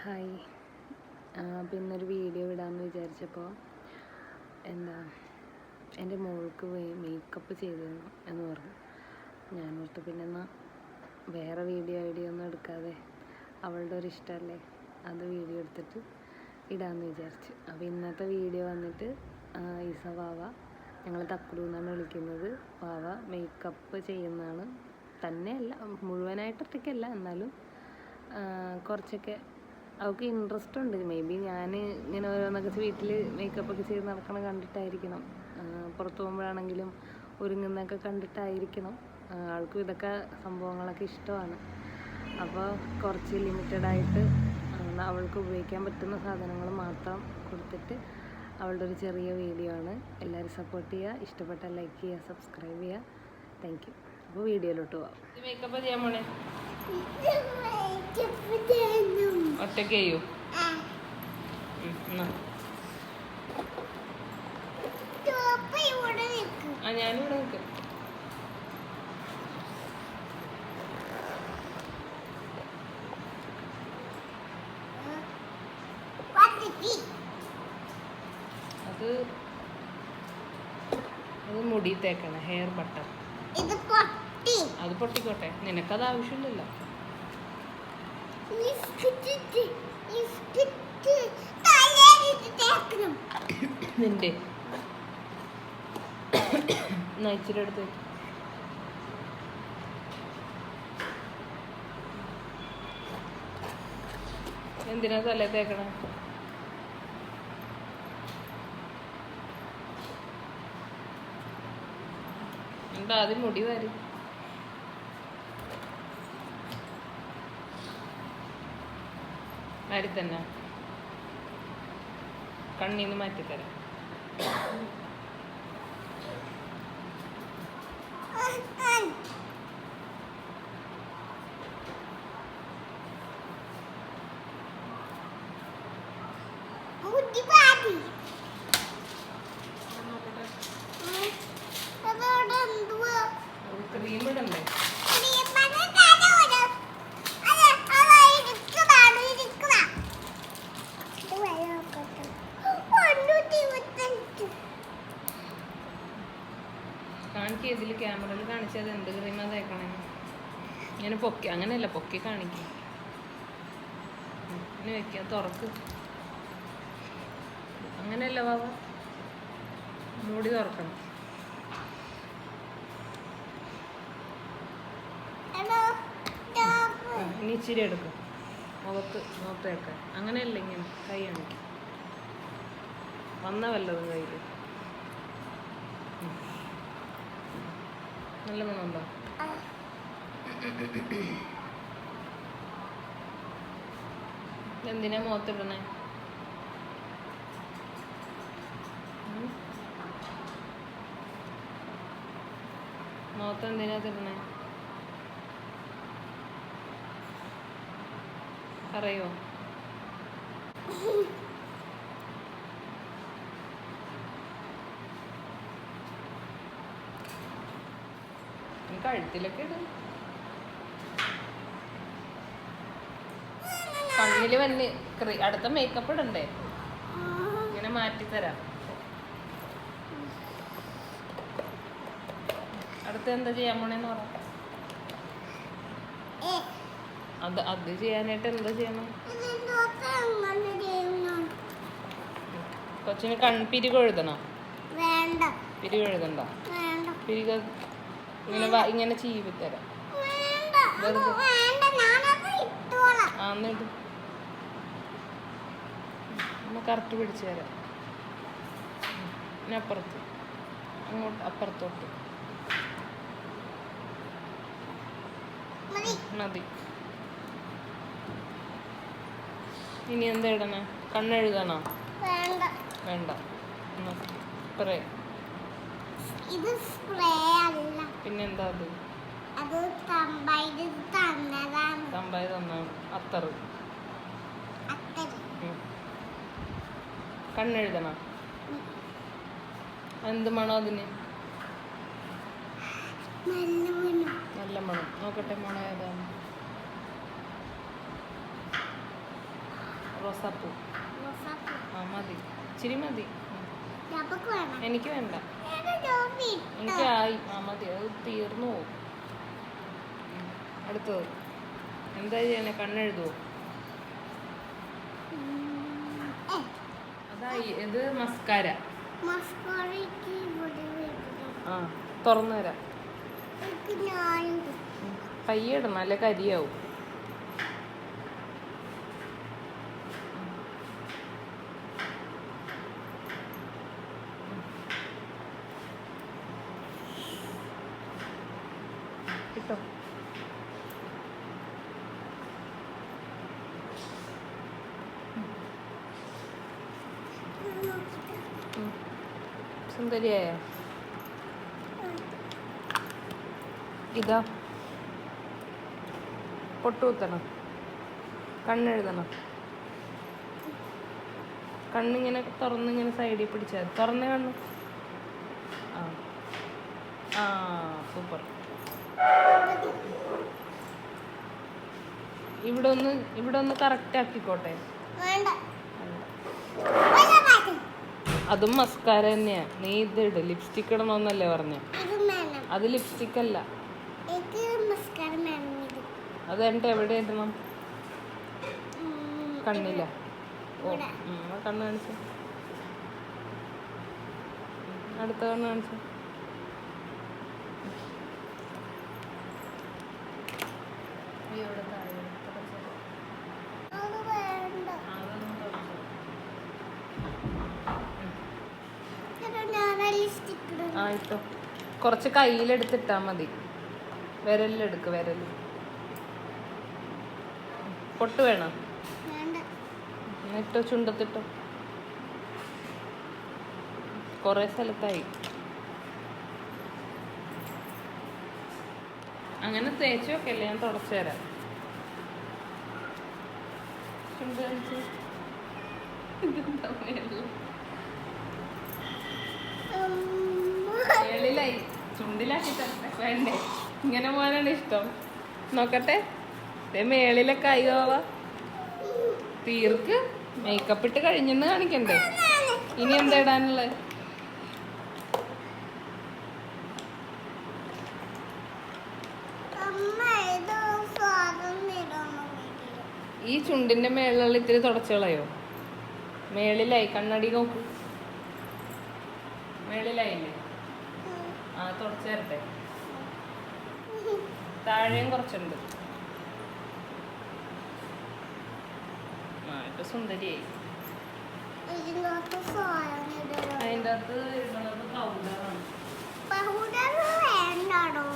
Hi. പിന്നൊരു video ഇടാമെന്ന് വിചാരിച്ചപ്പോൾ എന്താ എന്റെ മോൾക്ക് മേക്കപ്പ് ചെയ്തിരുന്നു എന്ന് പറഞ്ഞു. ഞാൻ ഓർത്തു പിന്നെ എന്നാൽ വേറെ വീഡിയോ ഐഡിയ ഒന്നും എടുക്കാതെ അവളുടെ ഒരു ഇഷ്ടമല്ലേ അത് വീഡിയോ എടുത്തിട്ട് ഇടാമെന്ന് വിചാരിച്ചു. അപ്പോൾ ഇന്നത്തെ വീഡിയോ വന്നിട്ട് ഈസ വാവ ഞങ്ങൾ തക്കുടു എന്നാണ് വിളിക്കുന്നത്. വാവ മേക്കപ്പ് ചെയ്യുന്നതാണ്. തന്നെയല്ല മുഴുവനായിട്ട് ഒറ്റയ്ക്കല്ല എന്നാലും കുറച്ചൊക്കെ അവൾക്ക് ഇൻട്രസ്റ്റ് ഉണ്ട്. മേ ബി ഞാൻ ഇങ്ങനെ ഓരോന്നൊക്കെ വീട്ടിൽ മേക്കപ്പ് ഒക്കെ ചെയ്ത് നടക്കണ കണ്ടിട്ടായിരിക്കണം. പുറത്തു പുറത്ത് പോകുമ്പോഴാണെങ്കിലും ഒരുങ്ങുന്നൊക്കെ കണ്ടിട്ടായിരിക്കണം. ആൾക്കും ഇതൊക്കെ സംഭവങ്ങളൊക്കെ ഇഷ്ടമാണ്. അപ്പോൾ കുറച്ച് ലിമിറ്റഡ് ആയിട്ട് അവൾക്ക് ഉപയോഗിക്കാൻ പറ്റുന്ന സാധനങ്ങൾ മാത്രം കൊടുത്തിട്ട് അവളുടെ ഒരു ചെറിയ വീഡിയോ ആണ്. എല്ലാവരും സപ്പോർട്ട് ചെയ്യുക. ഇഷ്ടപ്പെട്ടാൽ ലൈക്ക് ചെയ്യുക സബ്സ്ക്രൈബ് ചെയ്യുക. താങ്ക് യു അപ്പോൾ വീഡിയോയിലോട്ട് പോവാം. മേക്കപ്പ് ചെയ്യാൻ പോണേ. ഒറ്റയ്ക്ക് ചെയ്യൂ. ആ. ഞാനിവിടെ നിൽക്കും. അത് അത് മുടി തേക്കണ ഹെയർ പൊട്ടി. അത് പൊട്ടിക്കോട്ടെ. നിനക്കത് ആവശ്യമില്ലല്ലോ. നിന്റെ. വെക്ക്. എന്തിനാ തല തേക്കണ? എന്താ ആദ്യം മുടി വാരി? വാരി തന്നെ. കണ്ണീന്ന് മാറ്റിത്തരാം മുടി ക്യാമറയിൽ കാണിച്ചത് എന്ത് ക്രീമാ തേക്കണേ? ഇങ്ങനെ പൊക്കി അങ്ങനെയല്ല പൊക്കി കാണിക്കും. ഇനി വെക്കാം തുറക്ക്. അങ്ങനെയല്ല വാവ മൂടി തുറക്കണം. ഇനി ഇച്ചിരി എടുക്കും. മുഖത്ത് മുഖത്ത് വെക്കാൻ അങ്ങനെയല്ല ഇങ്ങനെ കൈ കാണിക്കും. വന്ന വല്ലതും കയ്യിൽ നല്ല മണമുണ്ടോ? എന്തിനാ മുഖത്തിടണേ? മുഖത്ത് എന്തിനാ തിടണേ പറയോ കഴുത്തിലൊക്കെ ഇടും. കണ്ണിൽ വന്ന് അടുത്ത മേക്കപ്പ് ഇടണ്ടേ? ഇങ്ങനെ മാറ്റിത്തരാം. അടുത്ത എന്താ ചെയ്യാൻ പോണേന്ന് പറ. അത് അത് ചെയ്യാനായിട്ട് എന്താ ചെയ്യണം? കൊച്ചിന് കൺ എഴുതണ്ട? വേണ്ട. പിരിക ഇങ്ങനെ ഇങ്ങനെ ചീവി തരാം. കറക്റ്റ് പിടിച്ചു തരാം. അപ്പുറത്ത് അങ്ങോട്ട് അപ്പുറത്തോട്ട്. മതി. മതി. ഇനി എന്താ ഇടണേ? കണ്ണെഴുതണോ? വേണ്ട. വേണ്ട. സ്പ്രേ ഇത് സ്പ്രേ അല്ല. പിന്നെന്താ അത്? അത് തമ്പായിട്ട് തന്നതാണ്. തമ്പായി തന്നാണ് ഉം. കണ്ണെഴുതണം. എന്ത് മണം അതിന്? നല്ല മണം. നോക്കട്ടെ മണം ഏതാണ്? റോസാപ്പൂ. ആ മതി. ഇച്ചിരി മതി. എനിക്ക് വേണ്ട? എനിക്ക് ആയി മതി. അത് തീർന്നു പോകും അടുത്തത്. എന്താ ചെയ്യണേ? കണ്ണെഴുതുവോ അതായി. ഇത് മസ്കാര. ആ തുറന്നു തരാം. പയ്യെ ഇടണം. അല്ലെ കരിയാവും. കിട്ടോ. സുന്ദരിയായോ? ഇതാ. പൊട്ടുകുത്തണം. കണ്ണെഴുതണം. കണ്ണിങ്ങനെ തുറന്നിങ്ങനെ സൈഡിൽ പിടിച്ചാൽ. തുറന്ന കണ്ണു. ആ. ആ സൂപ്പർ. ഇവിടെ ഒന്ന് ഇവിടെ ഒന്ന് കറക്റ്റ് ആക്കിക്കോട്ടെ. അതും മസ്കാര തന്നെയാ. നീ ഇത് ഇട്. ലിപ്സ്റ്റിക് ഇടണമെന്നല്ലേ പറഞ്ഞ. അത് ലിപ്സ്റ്റിക് അല്ല. അത് എന്റെ എവിടെ ഇടണം? കണ്ണില്ല ഓ കണ്ണ് കാണിച്ചു. അടുത്ത കണ്ണ് കാണിച്ചു. ആ ഇട്ടോ. കുറച്ച് കയ്യിലെടുത്തിട്ടാ മതി. വിരലിലെടുക്ക് വിരൽ പൊട്ട് വേണം. എന്നിട്ടോ ചുണ്ടത്തിട്ടോ. കുറേ സ്ഥലത്തായി. അങ്ങനെ തേച്ച് വെക്കല്ലേ ഞാൻ തുടച്ചു തരാം? ചുണ്ടിലാക്കി വേണ്ടേ? ഇങ്ങനെ പോകാനാണ് ഇഷ്ടം. നോക്കട്ടെ. മേളിലൊക്കെ ആയി തീർക്ക് മേക്കപ്പ് ഇട്ട് കഴിഞ്ഞെന്ന് കാണിക്കണ്ടേ? ഇനി എന്താ ഇടാനുള്ളത് അമ്മ ഇത് സ്വാദം ഇടണം വീട്ടിൽ. ഈ ചുണ്ടിന്റെ മേളിലുള്ള ഇത്തിരി തുടച്ചോളയോ മേളിലായി കണ്ണടി നോക്കൂ. മേളിലായില്ലേ? ആ തുടച്ചു തരട്ടെ. താഴെയും കുറച്ചുണ്ട്. ആ ഇപ്പൊ സുന്ദരിയായി. അതിന്റെ അകത്ത് ഇടുന്നത് പൗഡറാണ് പൗഡർ വേണ്ടാടോ?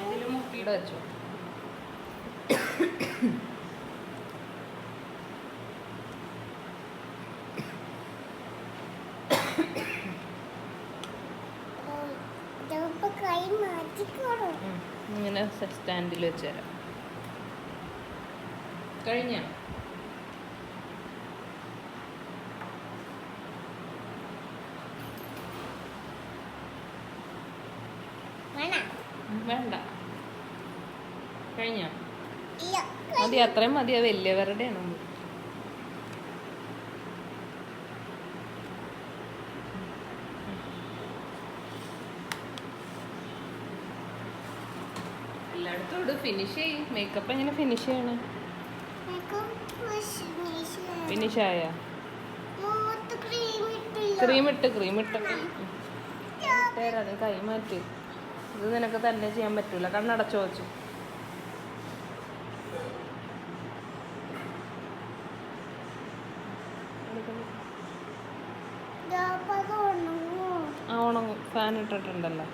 ഇതിൽ മുക്കിയിട്ട് വെച്ചു. ഇങ്ങനെ സ്റ്റാൻഡിൽ വെച്ച് തരാം. കഴിഞ്ഞ? വേണ്ട. കഴിഞ്ഞ? മതി അത്രയും മതി. അത് വലിയവരുടെ ആണ് ഫിനിഷ് ചെയ്യും. മേക്കപ്പ് എങ്ങനെ ഫിനിഷ് ചെയ്യണം? ഫിനിഷ് ആയ? ക്രീം ഇട്ട് ക്രീം ഇട്ട്. തരാം നീ കൈ മാറ്റി. ഇത് നിനക്ക് തന്നെ ചെയ്യാൻ പറ്റൂല. കണ്ണടച്ചു വെച്ചു. ആ ഉണങ്ങും. ഫാൻ ഇട്ടിട്ടുണ്ടല്ലോ.